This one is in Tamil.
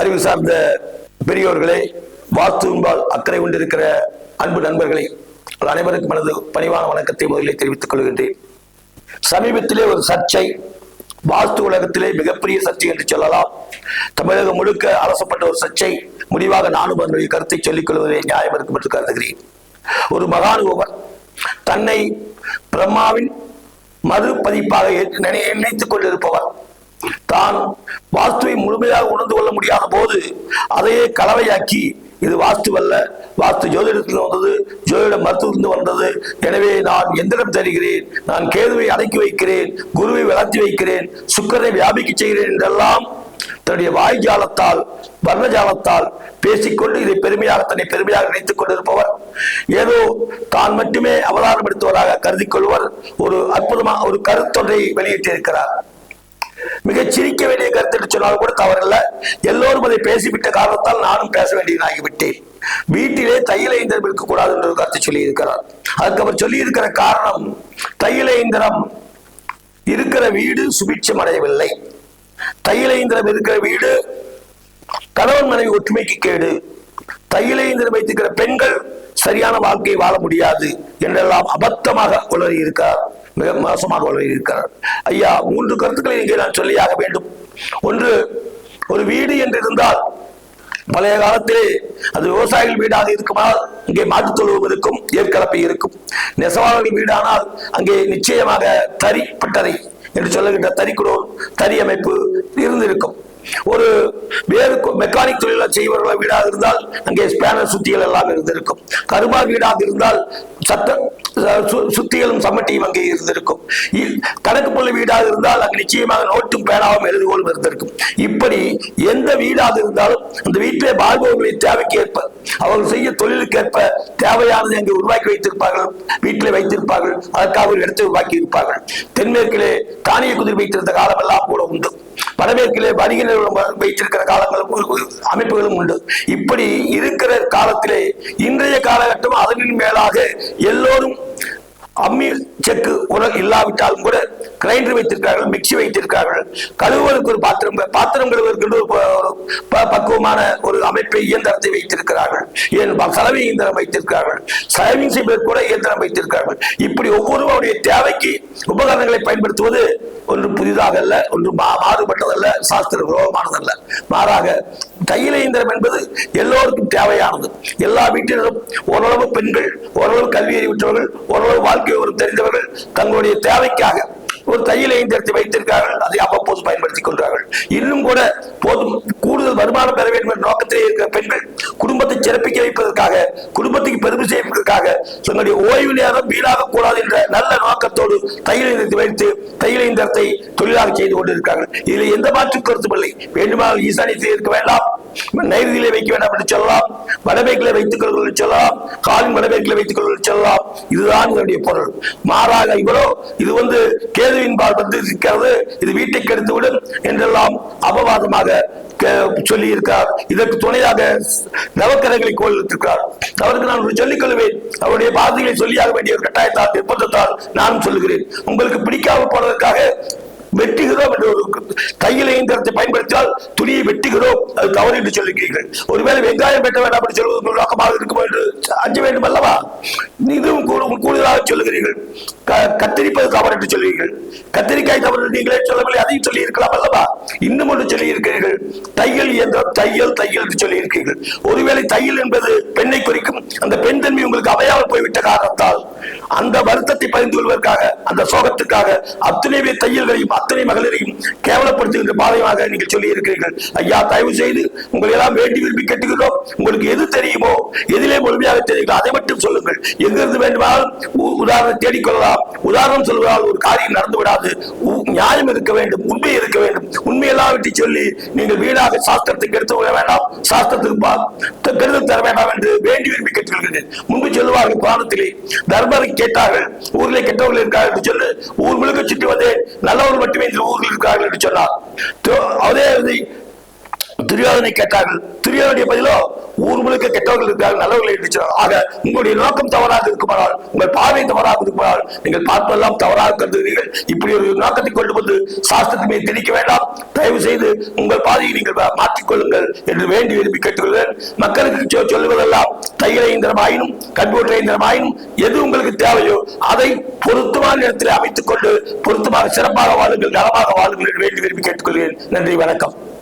அறிவு சார்ந்த பெரியோர்களே வாஸ்துவின்பால் அக்கறை கொண்டிருக்கிற அன்பு நண்பர்களே அனைவருக்கும் எனது பணிவான வணக்கத்தை முதலில் தெரிவித்துக் கொள்கின்றேன். சமீபத்திலே ஒரு சர்ச்சை வாஸ்து உலகத்திலே மிகப்பெரிய சர்ச்சை என்று சொல்லலாம். தமிழகம் முழுக்க அரசப்பட்ட ஒரு சர்ச்சை முடிவாக நானும் அதனுடைய கருத்தை சொல்லிக் கொள்வதே நியாயம் இருக்கும் என்று கருதுகிறேன். ஒரு மகானுபவர் தன்னை பிரம்மாவின் மறு பதிப்பாக நினைத்துக் கொண்டிருப்பவர். தான் வாஸ்துவை முழுமையாக உணர்ந்து போது அதையே கலவையாக்கி இது வாஸ்துவல்ல வாஸ்து ஜோதிடத்தில் வந்தது ஜோதிட மருத்துவத்திலிருந்து வந்தது. எனவே நான் எந்திரம் தருகிறேன் நான் கேதுவை அடக்கி வைக்கிறேன் குருவை வளர்த்தி வைக்கிறேன் சுக்கரனை வியாபிக்க செய்கிறேன் என்றெல்லாம் தன்னுடைய வாய் ஜாலத்தால் வர்ணஜாலத்தால் பேசிக்கொண்டு இதை பெருமையாக தன்னை பெருமையாக நினைத்துக் கொண்டிருப்பவர். ஏதோ தான் மட்டுமே அவதாரம் எடுத்தவராக கருதி கொள்வர். ஒரு அற்புதமாக ஒரு கருத்தொன்றை வெளியிட்டிருக்கிறார். மிக சிரிக்க வேண்டிய கருத்து என்று சொன்னாலும் கூட தவறல்ல. எல்லோரும் அதை பேசிவிட்ட காரணத்தால் நானும் பேச வேண்டியதாகிவிட்டேன். வீட்டிலே தையல இயந்திரம் இருக்கக்கூடாது என்று ஒரு கருத்து சொல்லி இருக்கிறார் அதுக்கு அவர் சொல்லி இருக்கிற காரணம் தையல இயந்திரம் இருக்கிற வீடு சுபிட்சம் அடையவில்லை. தையல இயந்திரம் இருக்கிற வீடு கணவன் மனைவி ஒற்றுமைக்கு கேடு. தையல இயந்திரம் வைத்திருக்கிற பெண்கள் சரியான வாழ்க்கையை வாழ முடியாது என்றெல்லாம் அபத்தமாக உளறி இருக்கிறார் மிக மோசமாக உளறி இருக்கிறார். ஐயா மூன்று கருத்துக்களை இங்கே நான் சொல்லியாக வேண்டும். ஒன்று ஒரு வீடு என்று இருந்தால் பழைய காலத்திலே அது விவசாயிகள் வீடாக இருக்குமானால் இங்கே மாட்டுத் தொழுவம் இருக்கும் ஏற்கலப்பை இருக்கும். நெசவாளர்கள் வீடானால் அங்கே நிச்சயமாக தறி பட்டறை என்று சொல்லுகின்ற தறிக்குடோர் தறி அமைப்பு இருந்திருக்கும். ஒரு வேறு மெக்கானிக் தொழிலாக செய்வர்களை வீடாக இருந்தால் அங்கே ஸ்பேனர் சுத்திகள் எல்லாம் இருந்திருக்கும். கருமா வீடாக இருந்தால் சட்ட சுத்திகளும் சம்மட்டியும் அங்கே இருந்திருக்கும். கணக்கு புள்ளி வீடாக இருந்தால் அங்கு நிச்சயமாக நோட்டும் பேனாவும் எழுதுகோலும் இருந்திருக்கும். இப்படி எந்த வீடாக இருந்தாலும் அந்த வீட்டிலே வாழ்பவர்களின் தேவைக்கு ஏற்ப அவர்கள் செய்ய தொழிலுக்கு ஏற்ப தேவையானதை அங்கே உருவாக்கி வைத்திருப்பார்கள் வீட்டிலே வைத்திருப்பார்கள் அதற்காக ஒரு இடத்தை உருவாக்கி இருப்பார்கள் தென்மேற்கிலே தானிய குதிரை வைத்திருந்த காலமெல்லாம் கூட உண்டு. வடமேற்கிலே வணிக வைத்திருக்கிற காலங்கள் அமைப்புகளும் உண்டு. இப்படி இருக்கிற காலத்திலே இன்றைய காலகட்டம் அதனின் மேலாக எல்லோரும் அம்மி செக்கு உலக இல்லாவிட்டாலும் கூட கிரைண்டர் வைத்திருக்கிறார்கள் மிக்சி வைத்திருக்கிறார்கள். கழுவுவதற்கு ஒரு பாத்திரம் பாத்திரம் கழுவுவதற்கு ஒரு ப- ஒரு ப- பக்குவமான ஒரு அமைப்பை இயந்திரத்தை வைத்திருக்கிறார்கள். ஏன் சலவை இயந்திரம் வைத்திருக்கிறார்கள். சலவிங் செய்வதற்கு கூட இயந்திரம் வைத்திருக்கிறார்கள். இப்படி ஒவ்வொருவருடைய தேவைக்கு உபகரணங்களை பயன்படுத்துவது ஒன்று புதிதாக அல்ல ஒன்று மா- மாறுபட்டதல்ல சாஸ்திர விரோதமானதல்ல மாறாக தையல இயந்திரம் என்பது எல்லோருக்கும் தேவையானது. எல்லா வீட்டிலும் ஓரளவு பெண்கள் ஓரளவு கல்வி அறிவித்தவர்கள் ஓரளவு வாழ்க்கை விவரம் தெரிந்தவர்கள் தங்களுடைய தேவைக்காக ஒரு தையல் இயந்திரத்தை வைத்திருக்கிறார்கள் அதை அவ்வப்போது பயன்படுத்திக் கொள்கிறார்கள். இன்னும் கூட போதும் கூடுதல் வருமானம் பெற வேண்டும் என்ற நோக்கத்திலே இருக்கிற பெண்கள் குடும்பத்தை சிறப்பிக்க வைப்பதற்காக குடும்பத்துக்கு பெருமை செய்வதற்காக தங்களுடைய ஓய்வு நேரம் வீணாக கூடாது என்ற நல்ல நோக்கத்தோடு தையல் இயந்திரத்தை வைத்து தையல் இயந்திரத்தை தொழிலாக செய்து கொண்டிருக்கிறார்கள். இதில் எந்த மாற்று கருத்தும் இல்லை. வேண்டுமானால் ஈசானியத்தில் இருக்க வேண்டாம் நைருதியிலே வைக்க வேண்டாம் என்று சொல்லலாம் வடமேற்கிலே வைத்துக் கொள்வது சொல்லலாம் காலின் வடமேற்கிலே வைத்துக் கொள்வது சொல்லலாம். இதுதான் இதனுடைய பொருள். மாறாக இவரோ இது வந்து கேதுவின் பால் வந்து இருக்கிறது இது வீட்டை கெடுத்து விடும் என்றெல்லாம் அபவாதமாக சொல்லி இருக்கிறார் இதற்கு துணையாக நவக்கதைகளை கோலிருக்கிறார் அவருக்கு நான் ஒரு சொல்லிக் கொள்வேன். அவருடைய பாதைகளை சொல்லியாக வேண்டிய ஒரு கட்டாயத்தால் நிர்பந்தத்தால் நானும் சொல்லுகிறேன். உங்களுக்கு பிடிக்காமல் போனதற்காக வெட்டுகிறோம் என்ற ஒரு இயந்திரத்தை பயன்படுத்தினால் துணியை வெட்டுகிறோம். அது தவறு என்று சொல்லுகிறீர்கள். ஒருவேளை வெங்காயம் வெட்ட வேண்டாம் என்று சொல்வது உங்கள் நோக்கமாக இருக்கும் என்று அஞ்ச வேண்டும் அல்லவா? இதுவும் கூடுதலாக சொல்லுகிறீர்கள். க- கத்தரிப்பது தவறு என்று சொல்லுவீர்கள் கத்தரிக்காய் தவறு என்று நீங்களே சொல்லவில்லை அதையும் சொல்லி இருக்கலாம் அல்லவா? இன்னும் ஒன்று சொல்லி இருக்கிறீர்கள் தையல் இயந்திரம் தையல் தையல் என்று சொல்லி இருக்கிறீர்கள் ஒருவேளை தையல் என்பது பெண்ணை குறிக்கும் அந்த பெண் தன்மை உங்களுக்கு அமையாமல் போய்விட்ட காரணத்தால் அந்த வருத்தத்தை பகிர்ந்து கொள்வதற்காக அந்த சோகத்துக்காக அத்தனை பேர் தையல்களையும் அத்தனை மகளிரையும் கேவலப்படுத்துகின்ற பாதையாக நீங்கள் சொல்லி இருக்கிறீர்கள் ஐயா தயவு செய்து உங்களை எல்லாம் வேண்டி விரும்பி கேட்டுக்கிறோம். உங்களுக்கு எது தெரியுமோ எதிலே முழுமையாக தெரியுங்களோ அதை மட்டும் சொல்லுங்கள். எங்கிருந்து வேண்டுமானாலும் உ- உதாரணம் தேடிக்கொள்ளலாம். உதாரணம் சொல்வதால் ஒரு காரியம் நடந்து விடாது உ- நியாயம் இருக்க வேண்டும் உண்மை இருக்க வேண்டும். உண்மையெல்லாம் விட்டு சொல்லி நீங்கள் வீணாக சாஸ்திரத்துக்கு எடுத்து விட வேண்டாம். சாஸ்திரத்துக்கு பா- கருதம் தர வேண்டாம் என்று வேண்டி விரும்பி கேட்டுக்கொள்கிறேன். முன்பு சொல்லுவார்கள் புராணத்திலே தர்மரை கேட்டார்கள் ஊரிலே கெட்டவர்கள் இருக்கார்கள் என்று சொல்லு ஊர் முழுக்க சுற்றி வந்து நல்லவர்கள் மட்டுமே இந்த ஊரில் இருக்கிறார்கள் என்று சொன்னார். அதே துரியோதனை கேட்டார்கள். துரியோதனுடைய பதிலோ ஊர் முழுக்க கெட்டவர்கள் இருக்கிறார்கள் நல்லவர்கள் என்று ஆக உங்களுடைய நோக்கம் தவறாக இருக்குமானால் உங்கள் பார்வை தவறாக இருக்குமானால் நீங்கள் பார்ப்பதெல்லாம் தவறாக கருதுகிறீர்கள். இப்படி ஒரு நோக்கத்தை கொண்டு வந்து சாஸ்திரத்தை மீது திணிக்க வேண்டாம். தயவு செய்து உங்கள் பாதையை நீங்கள் மாற்றிக்கொள்ளுங்கள் என்று வேண்டி விரும்பி கேட்டுக்கொள்கிறேன். மக்களுக்கு சொல்லுவதெல்லாம் தையல இயந்திரமாயினும் கம்ப்யூட்டர் இயந்திரமாயினும் எது உங்களுக்கு தேவையோ அதை பொருத்தமான இடத்தில் அமைத்துக் கொண்டு பொருத்தமாக சிறப்பாக வாழுங்கள் நலமாக வாழுங்கள் என்று வேண்டி விரும்பி கேட்டுக்கொள்கிறேன். நன்றி வணக்கம்.